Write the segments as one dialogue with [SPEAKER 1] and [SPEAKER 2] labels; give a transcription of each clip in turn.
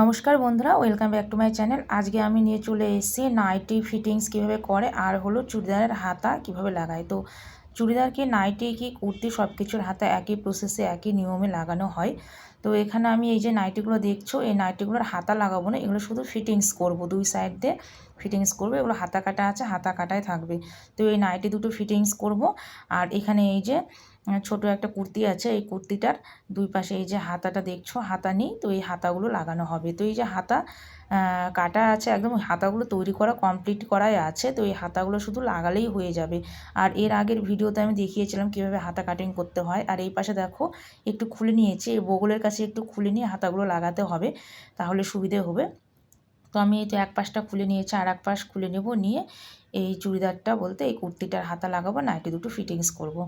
[SPEAKER 1] নমস্কার বন্ধুরা, welcome back to my channel. আজকে আমি নিয়ে চলে এসেছি নাইটি ফিটিংস কীভাবে করে আর হলো চুড়িদারের হাতা কীভাবে লাগায়। তো চুড়িদার কি নাইটি কি কুর্তি সব কিছুর হাতা একই প্রসেসে একই নিয়মে লাগানো হয়। তো এখানে আমি এই যে নাইটিগুলো দেখছ, এই নাইটিগুলোর হাতা লাগাবো না, এগুলো শুধু ফিটিংস করব দুই সাইড দিয়ে। ফিটিংস করব, এগুলো হাতা কাটা আছে, হাতা কাটাই থাকবে। তো এই নাইটি দুটো ফিটিংস করব, আর এখানে এই যে ছোট একটা কুর্তি আছে, এই কুর্তিটার দুই পাশে এই যে হাতাটা দেখছ, হাতা নেই, তো এই হাতাগুলো লাগানো হবে। তো এই যে হাতা কাটা আছে, একদম হাতাগুলো তৈরি করা, কমপ্লিট করাই আছে, তো এই হাতাগুলো শুধু লাগালেই হয়ে যাবে। আর এর আগের ভিডিওতে আমি দেখিয়েছিলাম কীভাবে হাতা কাটিং করতে হয়, আর এই পাশে দেখো, একটু খুলে নিয়েছি, এই বগলের কাছে একটু খুলে নিয়ে হাতাগুলো লাগাতে হবে, তাহলে সুবিধে হবে। আমি এই তো এক পাশটা খুলে নিয়েছি, আর এক পাশ খুলে নেব, নিয়ে এই চুড়িদারটা বলতে এই কুর্তিটার হাতা লাগাবো নাইটি দুটো ফিটিংস করব।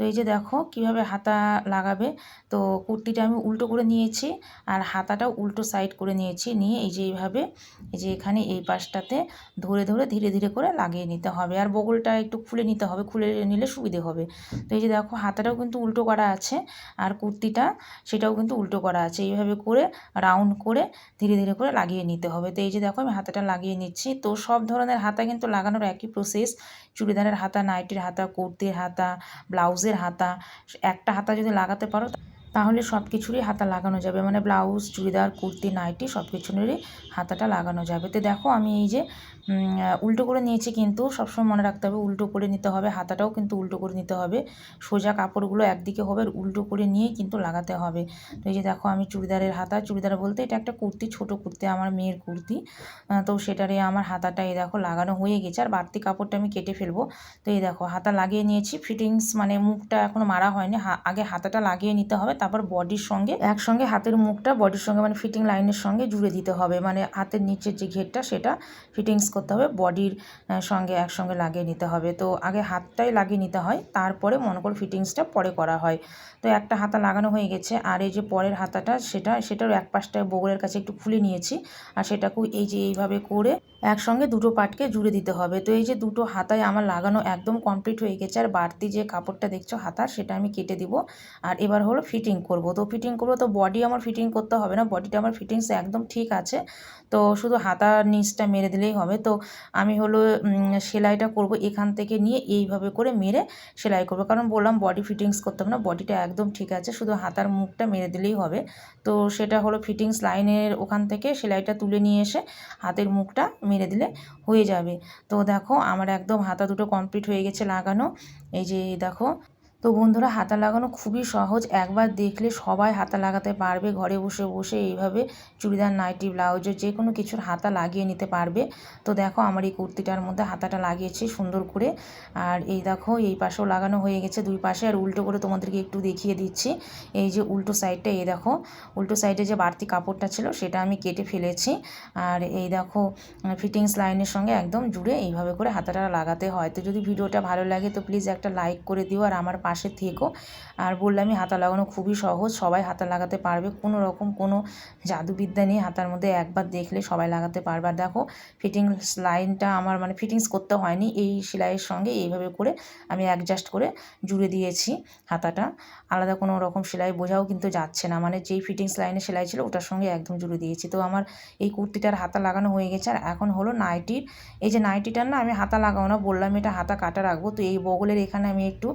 [SPEAKER 1] তো এই যে দেখো কীভাবে হাতা লাগাবে, তো কুর্তিটা আমি উল্টো করে নিয়েছি আর হাতাটাও উল্টো সাইড করে নিয়েছি, নিয়ে এই যে এইভাবে, এই যে এখানে এই পাশটাতে ধরে ধরে ধীরে ধীরে করে লাগিয়ে নিতে হবে। আর বগলটা একটু খুলে নিতে হবে, খুলে নিলে সুবিধে হবে। তো এই যে দেখো হাতাটাও কিন্তু উল্টো করা আছে আর কুর্তিটা সেটাও কিন্তু উল্টো করা আছে। এইভাবে করে রাউন্ড করে ধীরে ধীরে করে লাগিয়ে নিতে হবে। তো এই যে দেখো আমি হাতাটা লাগিয়ে নিচ্ছি। তো সব ধরনের হাতা কিন্তু লাগানোর একই প্রসেস চুড়িদারের হাতা, নাইটির হাতা, কুর্তির হাতা, ব্লাউজের হাতা একটা হাতা যদি লাগাতে পারো তাহলে সব কিছুরই হাতা লাগানো যাবে। মানে ব্লাউজ, চুড়িদার, কুর্তি, নাইটি সব কিছুরই হাতাটা লাগানো যাবে। তো দেখো আমি এই যে উল্টো করে নিয়েছি কিন্তু সবসময় মনে রাখতে হবে উল্টো করে নিতে হবে, হাতাটাও কিন্তু উল্টো করে নিতে হবে। সোজা কাপড়গুলো একদিকে হবে উল্টো করে নিয়েই কিন্তু লাগাতে হবে। তো এই যে দেখো আমি চুড়িদারের হাতা, চুড়িদার বলতে এটা একটা কুর্তি, ছোট কুর্তি, আমার মেয়ের কুর্তি। তো সেটারে আমার হাতাটা এই দেখো লাগানো হয়ে গেছে। আর বাড়তি কাপড়টা আমি কেটে ফেলব। তো এই দেখো হাতা লাগিয়ে নিয়েছি। ফিটিংস মানে মুখটা এখনও মারা হয়নি। আগে হাতাটা লাগিয়ে নিতে হবে। তারপর বডির সঙ্গে একসঙ্গে হাতের মুখটা, বডির সঙ্গে মানে ফিটিং লাইনের সঙ্গে জুড়ে দিতে হবে। মানে হাতের নিচের যে ঘেরটা, সেটা ফিটিংস করতে হবে, বডির সঙ্গে একসঙ্গে লাগিয়ে নিতে হবে। তো আগে হাতটাই লাগিয়ে নিতে হয়, তারপরে মনে করো ফিটিংসটা পরে করা হয়। তো একটা হাতা লাগানো হয়ে গেছে, আর এই যে পরের হাতাটা, সেটা সেটার এক পাশটায় বগলের কাছে একটু খুলে নিয়েছি, আর সেটাকেও এই যে এইভাবে করে একসঙ্গে দুটো পাটকে জুড়ে দিতে হবে। তো এই যে দুটো হাতায় আমার লাগানো একদম কমপ্লিট হয়ে গেছে, আর বাড়তি যে কাপড়টা দেখছ হাতা সেটা আমি কেটে দিব। আর এবার হলো ফিটিং করব। তো ফিটিং করব তো বডি আমার ফিটিং করতে হবে না। বডিটা আমার ফিটিংস একদম ঠিক আছে। তো শুধু হাতার নিচটা মেরে দিলেই হবে। তো আমি হলো সেলাইটা করব এখান থেকে নিয়ে এইভাবে করে মেরে সেলাই করব। কারণ বললাম বডি ফিটিংস করতে হবে না। বডিটা একদম ঠিক আছে। শুধু হাতার মুখটা মেরে দিলেই হবে। তো সেটা হলো ফিটিংস লাইনের ওখান থেকে সেলাইটা তুলে নিয়ে এসে হাতের মুখটা মেরে দিলে হয়ে যাবে। তো দেখো, আমার একদম হাতা দুটো কমপ্লিট হয়ে গেছে লাগানো। এই যে দেখো তো বন্ধুরা, হাতা লাগানো খুবই সহজ। একবার দেখলে সবাই হাতা লাগাতে পারবে। ঘরে বসে বসে এইভাবে চুড়িদার, নাইটি ব্লাউজের যে কোনো কিছুর হাতা লাগিয়ে নিতে পারবে। তো দেখো আমার এই কুর্তিটার মধ্যে হাতাটা লাগিয়েছি সুন্দর করে। আর এই দেখো, এই পাশেও লাগানো হয়ে গেছে দুই পাশে। আর উল্টো করে তোমাদেরকে একটু দেখিয়ে দিচ্ছি। এই যে উল্টো সাইডটা, এই দেখো, উল্টো সাইডে যে বাড়তি কাপড়টা ছিল সেটা আমি কেটে ফেলেছি। আর এই দেখো, ফিটিংস লাইনের সঙ্গে একদম জুড়ে এইভাবে করে হাতাটা লাগাতে হয়। তো যদি ভিডিওটা ভালো লাগে তো প্লিজ একটা লাইক করে দিও। আর আমার পাশে থেকো। আর বললামই হাতা লাগানো খুবই সহজ, সবাই হাতা লাগাতে পারবে। কোনো রকম কোনো জাদুবিদ্যা নেই, হাতার মধ্যে একবার দেখলে সবাই লাগাতে পারবে। আর দেখো ফিটিংস লাইনটা আমার মানে ফিটিংস করতে হয়নি, এই সেলাইয়ের সঙ্গে এইভাবে করে আমি অ্যাডজাস্ট করে জুড়ে দিয়েছি হাতাটা। আলাদা কোনো রকম সেলাই বোঝাও কিন্তু যাচ্ছে না। মানে যেই ফিটিংস লাইনে সেলাই ছিল, ওটার সঙ্গে একদম জুড়ে দিয়েছি। তো আমার এই কুর্তিটার হাতা লাগানো হয়ে গেছে। আর এখন হলো নাইটির এই যে নাইটিটার না, আমি হাতা লাগাবো না, বললাম এটা হাতা কাটা রাখব। তো এই বগলের এখানে আমি একটু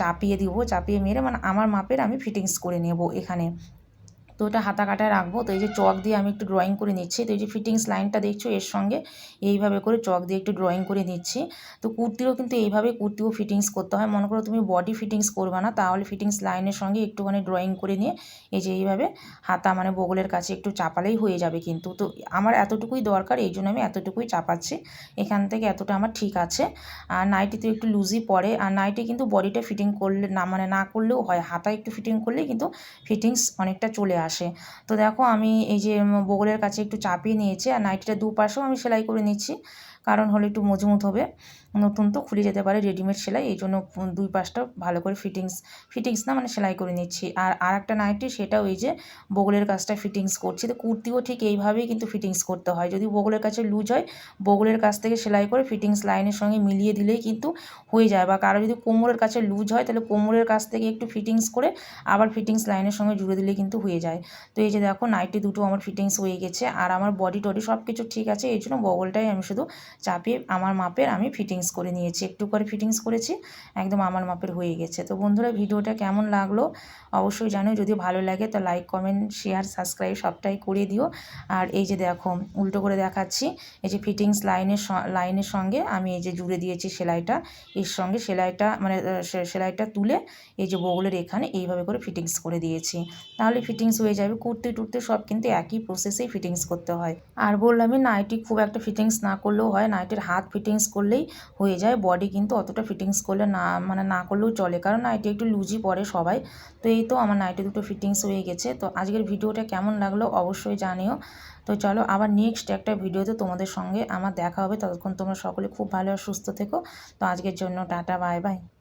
[SPEAKER 1] চাপিয়ে দিব চাপিয়ে মেরে মানে আমার মাপের আমি ফিটিংস করে নেব এখানে। তো ওটা হাতা কাটায় রাখব। তো এই যে চক দিয়ে আমি একটু ড্রয়িং করে নিচ্ছি। তো এই যে ফিটিংস লাইনটা দেখছ, এর সঙ্গে এইভাবে করে চক দিয়ে একটু ড্রয়িং করে নিচ্ছি। তো কুর্তিরও কিন্তু এইভাবে কুর্তিও ফিটিংস করতে হয়। মনে করো তুমি বডি ফিটিংস করবে না, তাহলে ফিটিংস লাইনের সঙ্গে একটুখানি ড্রয়িং করে নিয়ে এই যে এইভাবে হাতা মানে বগলের কাছে একটু চাপালেই হয়ে যাবে কিন্তু। তো আমার এতটুকুই দরকার, এই জন্য আমি এতটুকুই চাপাচ্ছি। এখান থেকে এতটা আমার ঠিক আছে। আর নাইটি তো একটু লুজই পড়ে। আর নাইটি কিন্তু বডিটা ফিটিং করলে না মানে না করলেও হয়। হাতা একটু ফিটিং করলেই কিন্তু ফিটিংস অনেকটা চলে আসে। আসে। তো দেখো আমি এই যে বগলের কাছে একটু চাপিয়ে নিয়েছি আর নাইটিটা দুপাশেও আমি সেলাই করে নিচ্ছি, কারণ হলে একটু মজবুত হবে। নতুন তো খুলে যেতে পারে রেডিমেড সেলাই, এই জন্য দুই পাশটা ভালো করে ফিটিংস ফিটিংস না মানে সেলাই করে নিচ্ছি। আর আর একটা নাইটি সেটা ওই যে বগলের কাজটা ফিটিংস করছি। তো কুর্তিও ঠিক এইভাবেই কিন্তু ফিটিংস করতে হয়। যদি বগলের কাছে লুজ হয়, বগলের কাছ থেকে সেলাই করে ফিটিংস লাইনের সঙ্গে মিলিয়ে দিলেই কিন্তু হয়ে যায়। বা কারও যদি কোমরের কাছে লুজ হয়, তাহলে কোমরের কাছ থেকে একটু ফিটিংস করে আবার ফিটিংস লাইনের সঙ্গে জুড়ে দিলে কিন্তু হয়ে যায়। তো এই যে দেখো নাইটি দুটো আমার ফিটিংস হয়ে গেছে। আর আমার বডি টডি সব কিছু ঠিক আছে। এই জন্য বগলটাই আমি শুধু চাপিয়ে, আমার মাপের আমি ফিটিংস করে নিয়েছি, একটু করে ফিটিংস করেছি, একদম আমার মাপের হয়ে গেছে। তো বন্ধুরা, ভিডিওটা কেমন লাগল অবশ্যই জানো যদি ভালো লাগে তো লাইক কমেন্ট শেয়ার সাবস্ক্রাইব সবটাই করে দিও। আর এই যে দেখো, উল্টো করে দেখাচ্ছি, এই যে ফিটিংস লাইনের লাইনের সঙ্গে আমি এই যে জুড়ে দিয়েছি সেলাইটা, এর সঙ্গে সেলাইটা মানে সেলাইটা তুলে এই যে বগলের এখানে এইভাবে করে ফিটিংস করে দিয়েছি। তাহলে ফিটিংস হয়ে যাবে, কুর্তি টুর্তি সব কিন্তু একই প্রসেসেই ফিটিংস করতে হয়। আর বললামই নাইটি খুব একটা ফিটিংস না করলেও হয় নাইটির হাত ফিটিংস করলেই হয়ে যায়। বডি কিন্তু অতটা ফিটিংস করলে না মানে না করলেও চলে। কারণ নাইটি একটু লুজি পরে সবাই। তো এই তো আমার নাইটি দুটো ফিটিংস হয়ে গেছে। তো আজকের ভিডিওটা কেমন লাগল অবশ্যই জানিও। তো চলো আবার নেক্সট একটা ভিডিওতে তোমাদের সঙ্গে আমার দেখা হবে। ততক্ষণ তোমরা সকলে খুব ভালো আর সুস্থ থেকো। তো আজকের জন্য টাটা বাই বাই